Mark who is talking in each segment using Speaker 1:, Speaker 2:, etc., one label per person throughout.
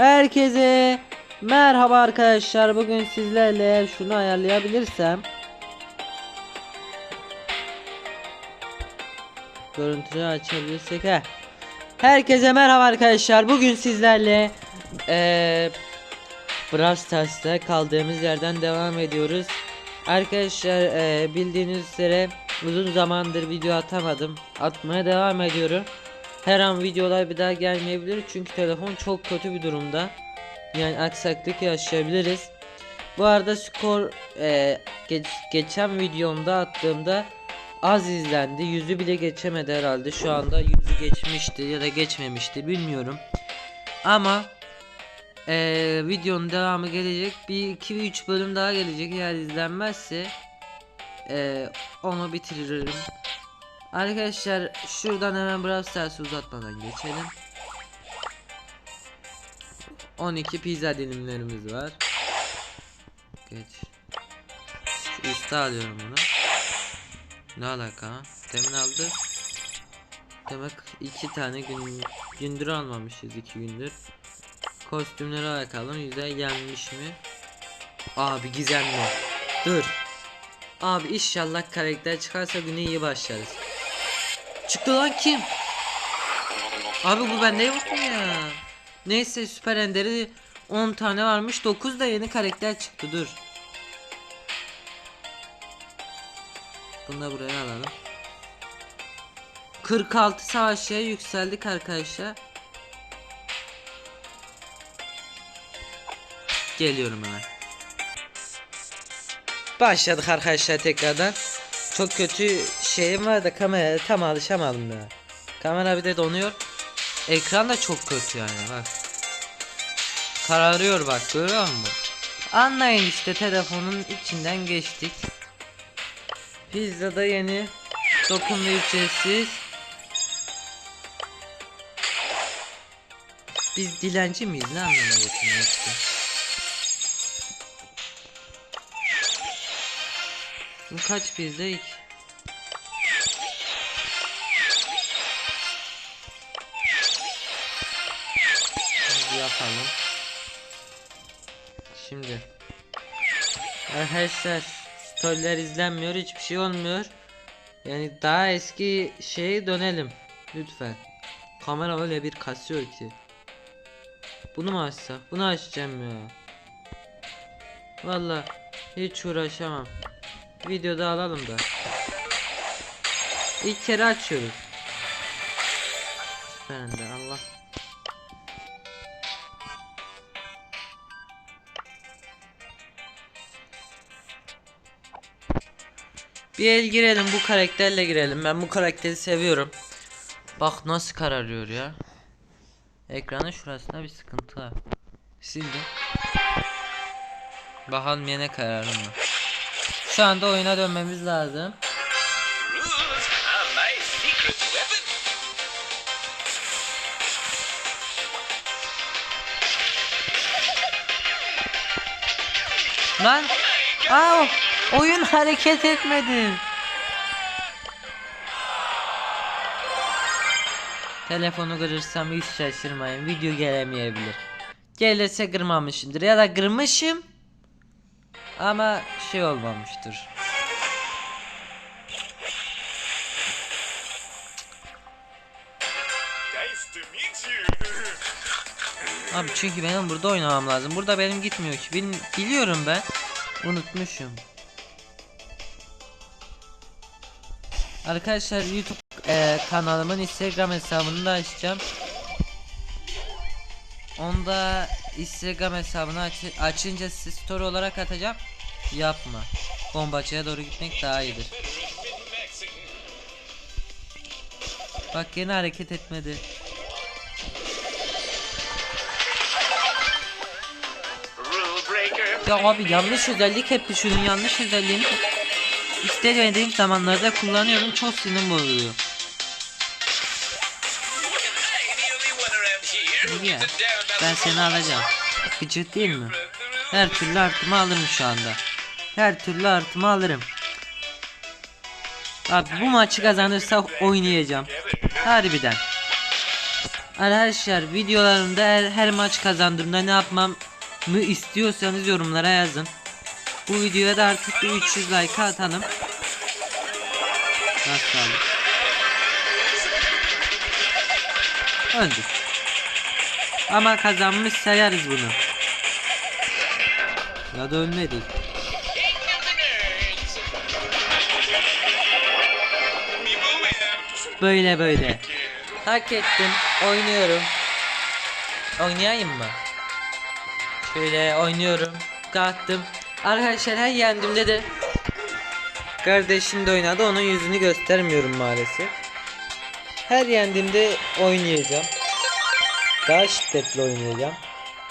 Speaker 1: Herkese merhaba arkadaşlar. Bugün sizlerle şunu ayarlayabilirsem Görüntüyü açabilirsek he. Herkese merhaba arkadaşlar. Bugün sizlerle eee Brawl Stars'ta kaldığımız yerden devam ediyoruz. Arkadaşlar eee, bildiğiniz üzere uzun zamandır video atamadım. Atmaya devam ediyorum. Her an videolar bir daha gelmeyebilir çünkü telefon çok kötü bir durumda. Yani aksaklık yaşayabiliriz. Bu arada skor eee, geç- geçen videomda attığımda az izlendi. Yüzü bile geçemedi herhalde. Şu anda yüzü geçmişti ya da geçmemişti bilmiyorum. Ama eee, videonun devamı gelecek. Bir 2 3 bölüm daha gelecek. Eğer izlenmezse eee, onu bitiririm. Arkadaşlar şuradan hemen Brawl Stars'ı uzatmadan geçelim. 12 pizza dilimlerimiz var. Geç. Şu üstte alıyorum bunu. Ne alaka? Demin aldı. Demek iki tane gün gündür almamışız iki gündür. Kostümlere bakalım yüzey gelmiş mi? Abi gizemli. Dur. Abi inşallah karakter çıkarsa güne iyi başlarız. Çıktı lan kim? Abi bu bende yok mu ya? Neyse süper enderi 10 tane varmış 9 da yeni karakter çıktı dur. Bunu da buraya alalım. 46 savaşçıya yükseldik arkadaşlar. Geliyorum hemen. Başladık arkadaşlar tekrardan. Çok kötü şeyim var da kameraya tam alışamadım ya. Kamera bir de donuyor. Ekran da çok kötü yani bak. Kararıyor bak görüyor musun? Anlayın işte telefonun içinden geçtik. Pizza da yeni. Dokun ve ücretsiz. Biz dilenci miyiz ne anlama getiriyor işte. Kaç pizza ilk? Şimdi yapalım. Şimdi. Arkadaşlar storyler izlenmiyor hiçbir şey olmuyor. Yani daha eski şeye dönelim. Lütfen. Kamera öyle bir kasıyor ki. Bunu mu açsak? Bunu açacağım ya. Valla hiç uğraşamam. Videoda alalım da. İlk kere açıyoruz. Süper de Allah. Bir el girelim bu karakterle girelim. Ben bu karakteri seviyorum. Bak nasıl kararıyor ya. Ekranın şurasında bir sıkıntı var. Sildim. Bakalım yine kararım mı? Şu anda oyuna dönmemiz lazım. Lan! Aa, oyun hareket etmedi. Telefonu kırırsam hiç şaşırmayın. Video gelemeyebilir. Gelirse kırmamışımdır ya da kırmışım. Ama şey olmamıştır. Abi çünkü benim burada oynamam lazım. Burada benim gitmiyor ki. Bil- biliyorum ben. Unutmuşum. Arkadaşlar YouTube e, kanalımın Instagram hesabını da açacağım. Onda Instagram hesabını aç açınca story olarak atacağım. Yapma. Bombacıya doğru gitmek daha iyidir. Bak yine hareket etmedi. Ya abi yanlış özellik hep şunun yanlış özelliğini istemediğim zamanlarda kullanıyorum çok
Speaker 2: a damn about
Speaker 1: Ben seni alacağım. Gıcık değil mi? Her türlü artımı alırım şu anda. Her türlü artımı alırım. Abi bu maçı kazanırsa oynayacağım. Harbiden. Arkadaşlar videolarımda her, her maç kazandığımda ne yapmam mı istiyorsanız yorumlara yazın. Bu videoya da artık bir 300 like atalım. Nasıl? Öldük. Ama kazanmış sayarız bunu. Ya da ölmedik. Böyle böyle. Hak ettim. Oynuyorum. Oynayayım mı? Şöyle oynuyorum. Kalktım. Arkadaşlar her yendiğimde de kardeşim de oynadı. Onun yüzünü göstermiyorum maalesef. Her yendiğimde oynayacağım. Daha şiddetli oynayacağım.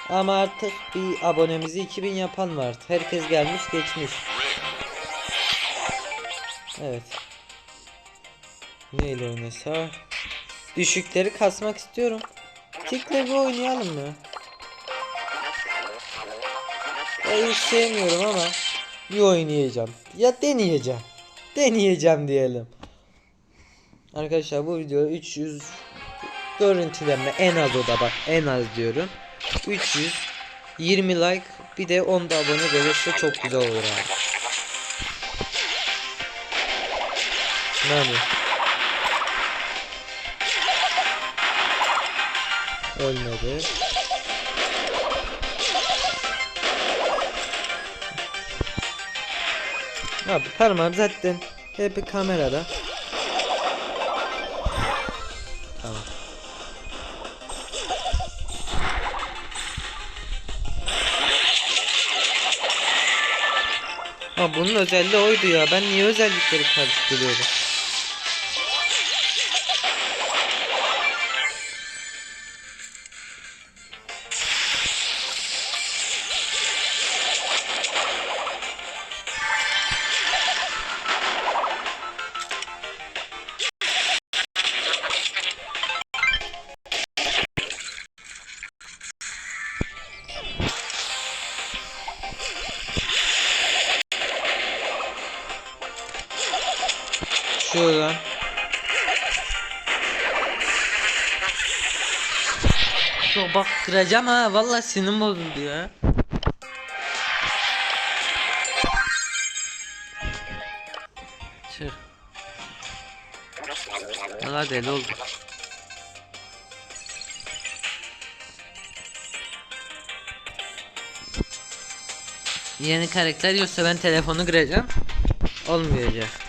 Speaker 1: Ama artık bir abonemizi 2000 yapan var. Herkes gelmiş geçmiş. Evet. Neyle oynasa? Düşükleri kasmak istiyorum. Tikle bir oynayalım mı? Ben hiç sevmiyorum ama bir oynayacağım. Ya deneyeceğim. Deneyeceğim diyelim. Arkadaşlar bu videoda 300 görüntülenme en az o da bak en az diyorum. 300 20 like bir de 10 da abone gelirse çok güzel olur abi. Nani? Ölmedi. Abi parmağım zaten hep kamerada. Tamam. Bunun özelliği oydu ya. Ben niye özellikleri karıştırıyorum? Şuradan. Yo bak kıracağım ha vallahi sinirim bozuldu ya. Çık. Valla deli oldu. Yeni karakter yoksa ben telefonu kıracağım. Olmayacak.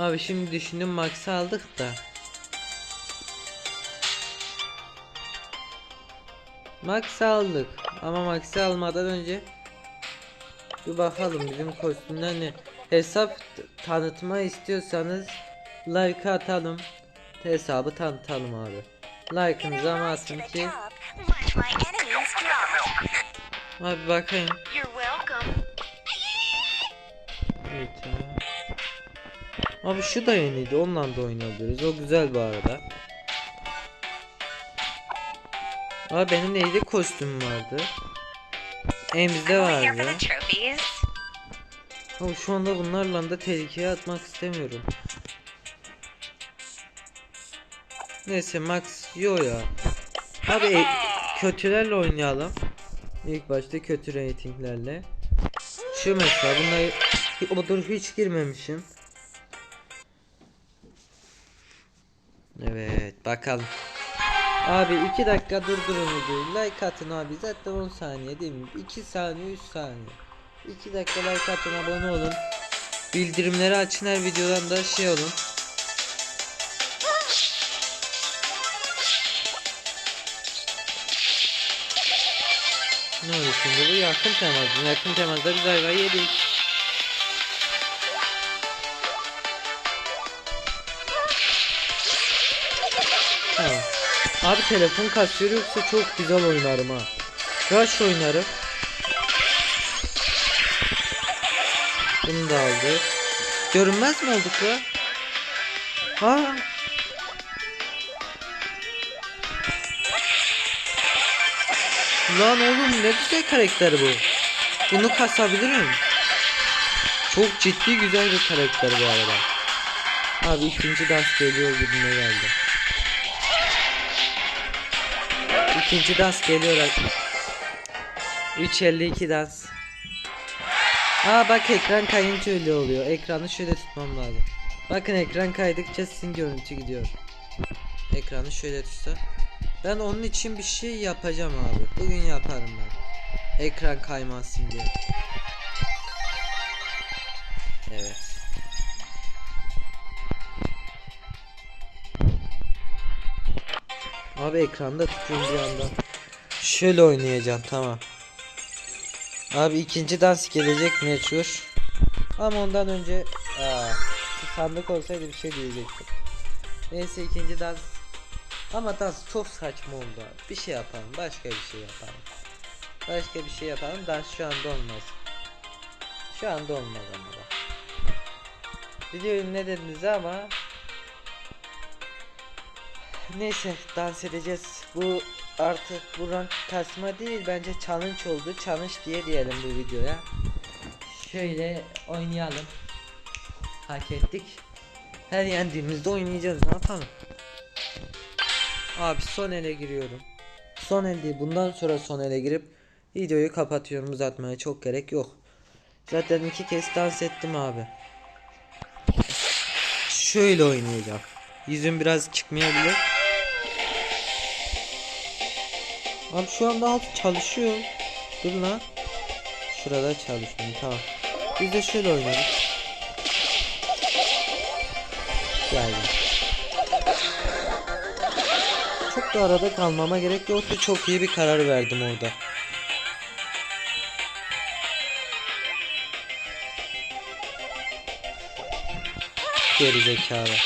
Speaker 1: Abi şimdi düşündüm Max'ı aldık da. Max'ı aldık ama Max'ı almadan önce bir bakalım bizim kostümler ne. Hesap tanıtma istiyorsanız like atalım. Hesabı tanıtalım abi. Like'ınızı ama atın ki abi bakayım. Evet. Abi şu da yeniydi. Onunla da oynayabiliriz. O güzel bu arada. Abi benim neydi kostüm vardı. Elimizde vardı. Ama şu anda bunlarla da tehlikeye atmak istemiyorum. Neyse Max yo ya. Abi e, kötülerle oynayalım. İlk başta kötü reytinglerle. Şu mesela bunları o dur hiç girmemişim. Evet bakalım. Abi 2 dakika durdurun videoyu. Like atın abi. Zaten 10 saniye değil mi? 2 saniye 3 saniye. 2 dakika like atın abone olun. Bildirimleri açın her videodan da şey olun. Ne oldu şimdi bu yakın temas. Yakın temasta biz ayva yedik. Abi telefon kasıyor yoksa çok güzel oynarım ha. Rush oynarım. Bunu da aldık. Görünmez mi olduk ya? Ha? Lan oğlum ne güzel karakter bu. Bunu kasabilirim. Çok ciddi güzel bir karakter bu arada. Abi ikinci dans geliyor gibime geldi. İkinci dans geliyor artık. 352 dans. Aa bak ekran kayınca öyle oluyor. Ekranı şöyle tutmam lazım. Bakın ekran kaydıkça sizin görüntü gidiyor. Ekranı şöyle tutsa. Ben onun için bir şey yapacağım abi. Bugün yaparım ben. Ekran kaymasın diye. Abi ekranda tutuyorum bir yandan. Şöyle oynayacağım tamam. Abi ikinci dans gelecek meçhur. Ama ondan önce aa, sandık olsaydı bir şey diyecektim. Neyse ikinci dans. Ama dans çok saçma oldu abi. Bir şey yapalım. Başka bir şey yapalım. Başka bir şey yapalım. Dans şu anda olmaz. Şu anda olmaz ama. Biliyorum ne dediniz ama Neyse dans edeceğiz. Bu artık bu rank kasma değil bence challenge oldu. Challenge diye diyelim bu videoya. Şöyle oynayalım. Hak ettik. Her yendiğimizde oynayacağız. Ne yapalım? Abi son ele giriyorum. Son el değil. Bundan sonra son ele girip videoyu kapatıyorum. Uzatmaya çok gerek yok. Zaten iki kez dans ettim abi. Şöyle oynayacağım. Yüzüm biraz çıkmayabilir. Abi şu anda alt çalışıyor. Dur lan. Şurada çalışmıyor tamam. Biz de şöyle oynarız. Geldim. Çok da arada kalmama gerek yoktu. Çok iyi bir karar verdim orada. Geri zekalı.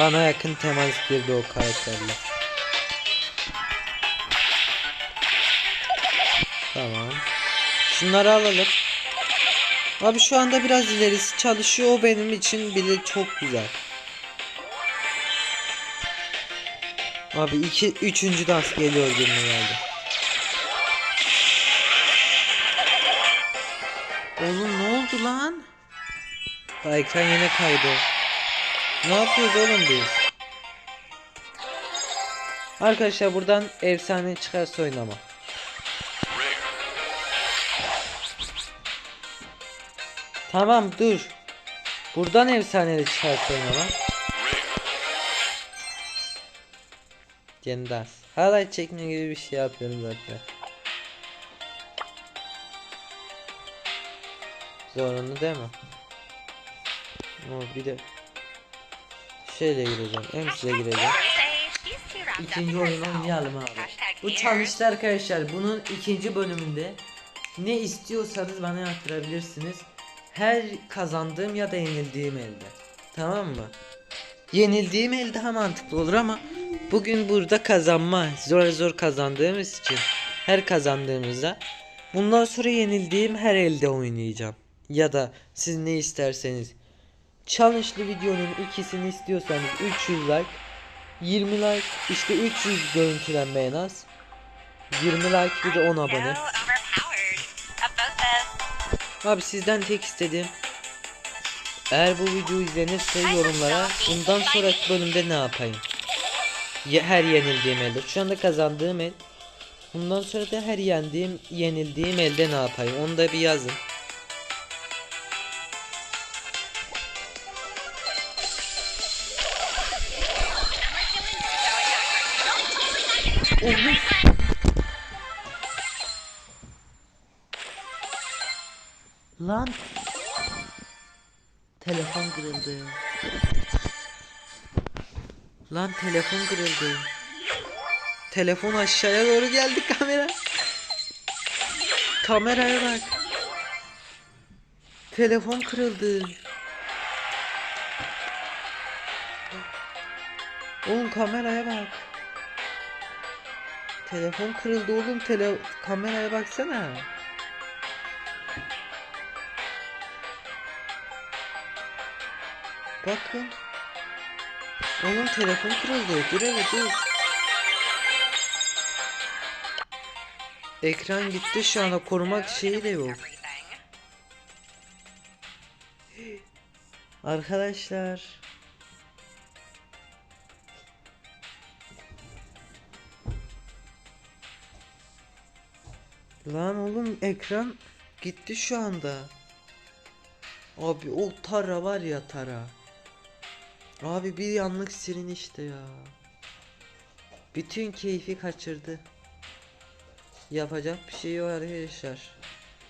Speaker 1: Bana yakın temas girdi o karakterle. Tamam. Şunları alalım. Abi şu anda biraz ilerisi çalışıyor. O benim için bile çok güzel. Abi iki, üçüncü dans geliyor gibime geldi. Oğlum ne oldu lan? Ekran yine kaydı. Ne yapıyoruz oğlum biz? Arkadaşlar buradan efsane çıkarsa oynama. Tamam dur. Buradan efsaneli çıkarsa oynama. Cendas. Hala çekme gibi bir şey yapıyorum zaten. Zorunlu değil mi? O bir de şeyle gireceğim. Ems'le gireceğim. İkinci oyunu oynayalım abi. Bu challenge'da arkadaşlar bunun ikinci bölümünde ne istiyorsanız bana yaptırabilirsiniz. Her kazandığım ya da yenildiğim elde. Tamam mı? Yenildiğim el daha mantıklı olur ama bugün burada kazanma zor zor kazandığımız için her kazandığımızda bundan sonra yenildiğim her elde oynayacağım. Ya da siz ne isterseniz. Challenge'lı videonun ikisini istiyorsanız 300 like 20 like işte 300 görüntülenme en az 20 like bir de 10 abone Abi sizden tek istediğim eğer bu video izlenirse yorumlara bundan sonraki bölümde ne yapayım? Her yenildiğim elde. Şu anda kazandığım el bundan sonra da her yendiğim yenildiğim elde ne yapayım? Onu da bir yazın. Oğlum. Lan Telefon kırıldı. Lan telefon kırıldı. Telefon aşağıya doğru geldi kamera. Kameraya bak. Telefon kırıldı. Oğlum kameraya bak. Telefon kırıldı oğlum. Tele kameraya baksana. Bakın. Oğlum telefon kırıldı. Dur hele dur. Ekran gitti şu anda korumak şeyi de yok. Arkadaşlar. Lan oğlum ekran gitti şu anda. Abi o Tara var ya Tara. Abi bir yanlık sirin işte ya. Bütün keyfi kaçırdı. Yapacak bir şey yok arkadaşlar.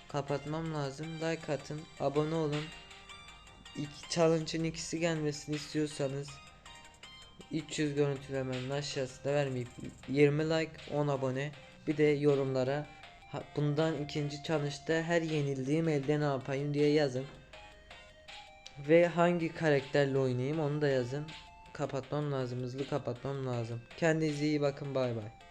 Speaker 1: Kapatmam lazım. Like atın, abone olun. İki challenge'ın ikisi gelmesini istiyorsanız 300 görüntülemenin aşağısında vermeyip 20 like 10 abone bir de yorumlara bundan ikinci challenge'da her yenildiğim elde ne yapayım diye yazın. Ve hangi karakterle oynayayım onu da yazın. Kapatmam lazım hızlı kapatmam lazım. Kendinize iyi bakın bay bay.